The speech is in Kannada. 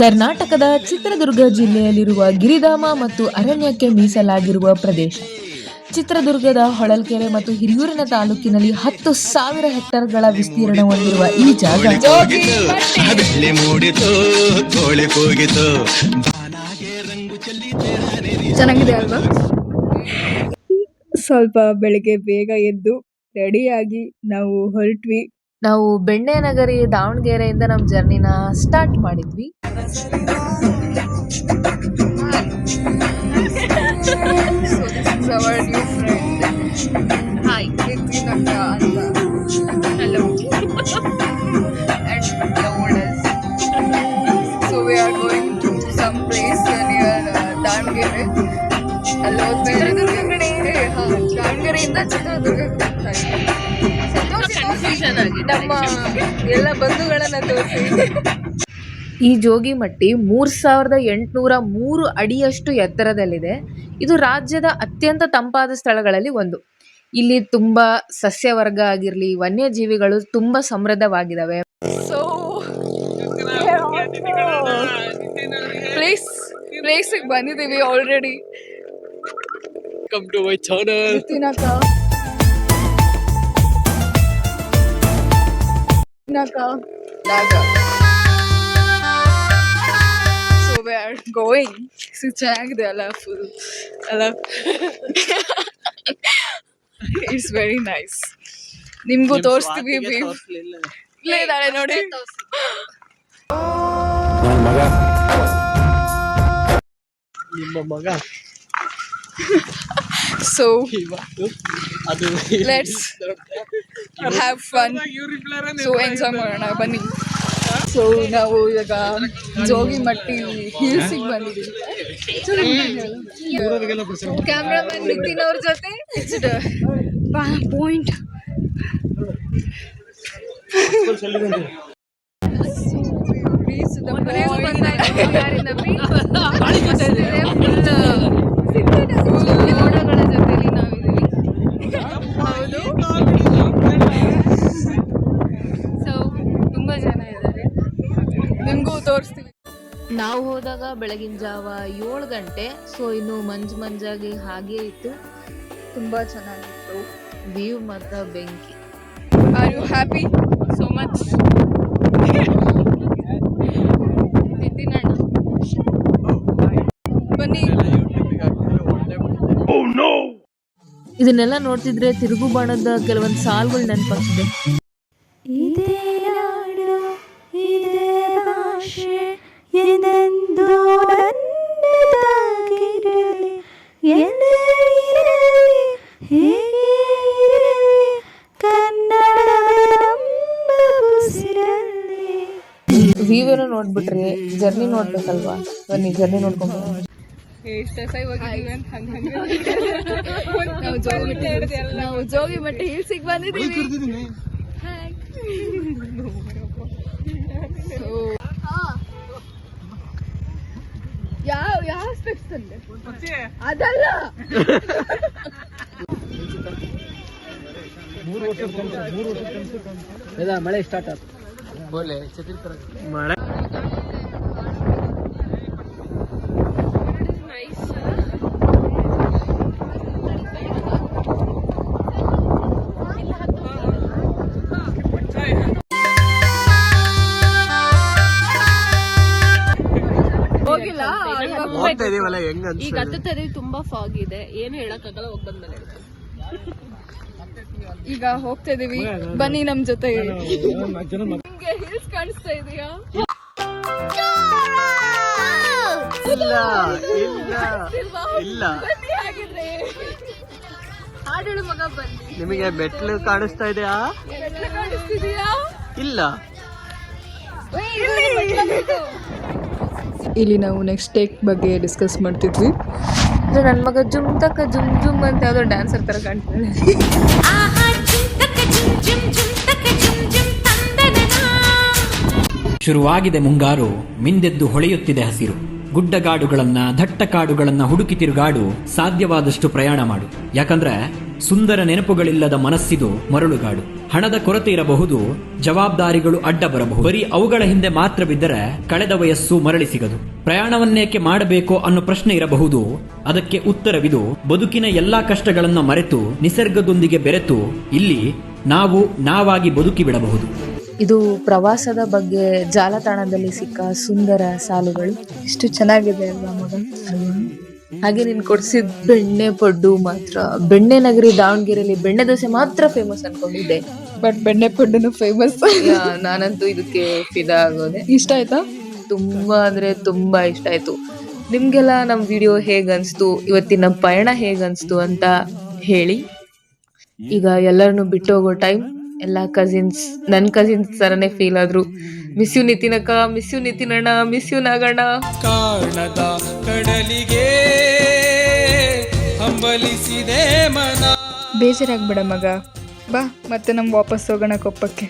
ಕರ್ನಾಟಕದ ಚಿತ್ರದುರ್ಗ ಜಿಲ್ಲೆಯಲ್ಲಿರುವ ಗಿರಿಧಾಮ ಮತ್ತು ಅರಣ್ಯಕ್ಕೆ ಮೀಸಲಾಗಿರುವ ಪ್ರದೇಶ. ಚಿತ್ರದುರ್ಗದ ಹೊಳಲ್ಕೆರೆ ಮತ್ತು ಹಿರಿಯೂರಿನ ತಾಲೂಕಿನಲ್ಲಿ ಹತ್ತು ಸಾವಿರ ಹೆಕ್ಟರ್ಗಳ ವಿಸ್ತೀರ್ಣ ಹೊಂದಿರುವ ಈ ಜಾಗ ಚೆನ್ನಾಗಿದೆ ಅಲ್ವಾ? ಸ್ವಲ್ಪ ಬೆಳಿಗ್ಗೆ ಬೇಗ ಎದ್ದು ರೆಡಿಯಾಗಿ ನಾವು ಹೊರಟ್ವಿ. ನಾವು ಬೆಣ್ಣೆ ನಗರಿ ದಾವಣಗೆರೆಯಿಂದ ನಮ್ಮ ಜರ್ನಿನ ಸ್ಟಾರ್ಟ್ ಮಾಡಿದ್ವಿ. ಸೊ ದಾವಣಗೆರೆಯಿಂದ ಇಸ್ ನಮ್ಮ ಎಲ್ಲ ಬಂಧುಗಳನ್ನ ತೋರಿಸಿ. ಈ ಜೋಗಿಮಟ್ಟಿ ಮೂರ್ ಸಾವಿರದ ಎಂಟುನೂರ ಮೂರು ಅಡಿಯಷ್ಟು ಎತ್ತರದಲ್ಲಿದೆ. ಇದು ರಾಜ್ಯದ ಅತ್ಯಂತ ತಂಪಾದ ಸ್ಥಳಗಳಲ್ಲಿ ಒಂದು. ಇಲ್ಲಿ ತುಂಬಾ ಸಸ್ಯವರ್ಗ ಆಗಿರ್ಲಿ ವನ್ಯಜೀವಿಗಳು ತುಂಬಾ ಸಮೃದ್ಧವಾಗಿದ್ದಾವೆ. ಸೊ ಪ್ಲೇಸ್ ಪ್ಲೇಸಿಗೆ ಬಂದಿದ್ದೀವಿ already come to my channel. ದಾಗ so we are going so ಚೆನ್ನಾಗಿದೆ ಅಲ್ಲ ಫುಲ್ ಅಲ್ಲ ಇಟ್ಸ್ ವೆರಿ ನೈಸ್ ನಿಮ್ಗೂ ತೋರಿಸ್ತೀವಿ ಇಲ್ಲೇ ಇದ್ದಾಳೆ ನೋಡಿ. ನಿಮ್ಮ ಮಗ. So let's have fun so enjoy ಮಾಡೋಣ ಬನ್ನಿ. ಸೊ ನಾವು ಇವಾಗ ಜೋಗಿಮಟ್ಟಿ ಹಿಲ್ಸಿಗೆ ಬಂದಿದ್ದೀವಿ. ಕ್ಯಾಮ್ರಾಮನ್ ನಿತಿನ್ ಅವ್ರ ಜೊತೆ ಪಾಯಿಂಟ್ ಮೋಡಗಳ ಜೊತೆಲಿ ನಾವಿದ್ದೀವಿ ಹೌದು ಸೊ ತುಂಬ ಜನ ಇದ್ದಾರೆ ನಿಮಗೂ ತೋರಿಸ್ತೀವಿ ನಾವು ಹೋದಾಗ ಬೆಳಗಿನ ಜಾವ ಏಳು ಗಂಟೆ ಸೊ ಇನ್ನು ಮಂಜು ಮಂಜಾಗಿ ಹಾಗೆ ಇತ್ತು. ತುಂಬ ಚೆನ್ನಾಗಿತ್ತು. ವ್ಯೂ ಮಾತ್ರ ಬೆಂಕಿ. Are you happy so much ಬನ್ನಿ. ಇದನ್ನೆಲ್ಲ ನೋಡ್ತಿದ್ರೆ ತಿರುಗು ಬಾಣದ ಕೆಲವೊಂದು ಸಾಲುಗಳು ನೆನಪಾಗ್ತದೆ. ವ್ಯೂ ನೋಡ್ಬಿಟ್ರಿ ಜರ್ನಿ ನೋಡ್ಬೇಕಲ್ವಾ? ಬನ್ನಿ ಜರ್ನಿ ನೋಡ್ಕೊಂಡು ನಾವು ನಾವು ಜೋಗಿಮಟ್ಟಿ ಹಿಲ್ಸಿಗೆ ಬಂದಿದ್ದೀವಿ. ಯಾವ ಯಾವ ಸ್ಪೆಕ್ಸ್ ತಂದೆ? ಅದಲ್ಲ. ಮಳೆ ಸ್ಟಾರ್ಟ್ ಆಯ್ತು ಮಳೆ ಹೋಗಿಲ್ಲ? ಹೋಗ್ತಾ ಇದೀವಲ್ಲ ಹೆಂಗ ಈಗ ಹತ್ತುತ್ತದೆ ತುಂಬಾ ಫಾಗ್ ಇದೆ. ಏನು ಹೇಳಕ್ಕಾಗಲ್ಲ ಹೋಗ್ ಬಂದ್ಮೇಲೆ. ಈಗ ಹೋಗ್ತಾ ಇದೀವಿ. ಬನ್ನಿ ನಮ್ ಜೊತೆ. ನಿಮ್ಗೆ ಹಿಲ್ಸ್ ಕಾಣಿಸ್ತಾ ಇದೆಯಾ? ಇಲ್ಲ ಇಲ್ಲ. ಇಲ್ಲ. ಬನ್ನಿ ಹಾಗಿದ್ರೆ. ಹಾಡೇಳು ಮಗ ಬನ್ನಿ. ನಿಮಗೆ ಬೆಟ್ಲು ಕಾಣಿಸ್ತಾ ಇದೆಯಾ? ಇಲ್ಲ. ಇಲ್ಲಿ ನಾವು ನೆಕ್ಸ್ಟ್ ಟೇಕ್ ಬಗ್ಗೆ ಡಿಸ್ಕಸ್ ಮಾಡ್ತಿದ್ವಿ. ನನ್ನ ಮಗ ಜುಮ್ ತಕ್ಕ ಜುಮ್ ಜುಮ್ ಅಂತ ಯಾವ್ದೋ ಡ್ಯಾನ್ಸರ್ ತರ ಕಾಣ್ತಿದೆ ಆಹಾ ಚಿಂತಕ ಜುಮ್ ಜುಮ್ ಜುಮ್ ತಕ ಜುಮ್ ಜುಮ್ ತಂದನನಾ ಶುರುವಾಗಿದೆ ಮುಂಗಾರು ಮಿಂದೆದ್ದು ಹೊಳೆಯುತ್ತಿದೆ ಹಸಿರು. ಗುಡ್ಡಗಾಡುಗಳನ್ನ ದಟ್ಟ ಕಾಡುಗಳನ್ನ ಹುಡುಕಿ ತಿರುಗಾಡು ಸಾಧ್ಯವಾದಷ್ಟು ಪ್ರಯಾಣ ಮಾಡು. ಯಾಕಂದ್ರೆ ಸುಂದರ ನೆನಪುಗಳಿಲ್ಲದ ಮನಸ್ಸಿದು ಮರಳುಗಾಡು. ಹಣದ ಕೊರತೆ ಇರಬಹುದು, ಜವಾಬ್ದಾರಿಗಳು ಅಡ್ಡ ಬರಬಹುದು. ಬರೀ ಅವುಗಳ ಹಿಂದೆ ಮಾತ್ರ ಬಿದ್ದರೆ ಕಳೆದ ವಯಸ್ಸು ಮರಳಿ ಸಿಗದು. ಪ್ರಯಾಣವನ್ನೇಕೆ ಮಾಡಬೇಕು ಅನ್ನೋ ಪ್ರಶ್ನೆ ಇರಬಹುದು, ಅದಕ್ಕೆ ಉತ್ತರವಿದು, ಬದುಕಿನ ಎಲ್ಲಾ ಕಷ್ಟಗಳನ್ನು ಮರೆತು, ನಿಸರ್ಗದೊಂದಿಗೆ ಬೆರೆತು, ಇಲ್ಲಿ ನಾವು ನಾವಾಗಿ ಬದುಕಿ ಬಿಡಬಹುದು. ಇದು ಪ್ರವಾಸದ ಬಗ್ಗೆ ಜಾಲತಾಣದಲ್ಲಿ ಸಿಕ್ಕ ಸುಂದರ ಸಾಲುಗಳು. ಇಷ್ಟು ಚೆನ್ನಾಗಿದೆ ಅಲ್ವಾ ಮಗ ಹಾಗೆ ನೀನ್ ಕೊಡ್ಸಿದ ಬೆಣ್ಣೆ ಪಡ್ಡು ಮಾತ್ರ. ಬೆಣ್ಣೆ ನಗರಿ ದಾವಣಗೆರೆಯಲ್ಲಿ ಬೆಣ್ಣೆ ದೋಸೆ ಮಾತ್ರ ಫೇಮಸ್ ಅನ್ಕೊಂಡಿದ್ದೆ. ಬಟ್ ಬೆಣ್ಣೆ ಪಡ್ಡುನು ಫೇಮಸ್ ನಾನಂತೂ ಇದಕ್ಕೆ ಫಿದಾ ಆಗೋದೆ. ಇಷ್ಟ ಆಯ್ತಾ? ತುಂಬಾ ಅಂದ್ರೆ ತುಂಬಾ ಇಷ್ಟ ಆಯ್ತು. ನಿಮ್ಗೆಲ್ಲ ನಮ್ ವಿಡಿಯೋ ಹೇಗ್ ಅನ್ಸ್ತು ಇವತ್ತಿನ ಪಯಣ ಹೇಗ್ ಅನ್ಸ್ತು ಅಂತ ಹೇಳಿ. ಈಗ ಎಲ್ಲರನ್ನು ಬಿಟ್ಟು ಹೋಗೋ ಟೈಮ್ ಎಲ್ಲ ಕಸಿನ್ಸ್ ನನ್ ಕಸಿನ್ಸ್ ತರನೇ ಫೀಲ್ ಆದ್ರು. ಮಿಸ್ ಯು ನಿತಿನಕ್ಕ ಮಿಸ್ ಯು ನಿತಿನಣ್ಣ ಮಿಸ್ ಯು ನಾಗಣ್ಣ. ಕಾರಣದ ಕಡಲಿಗೆ ಹಂಬಲಿಸಿದೆ ಮನ. ಬೇಜಾರಾಗ್ಬೇಡ ಮಗ. ಬಾ ಮತ್ತೆ ನಮ್ ವಾಪಸ್ ಹೋಗೋಣ ಕೊಪ್ಪಕ್ಕೆ.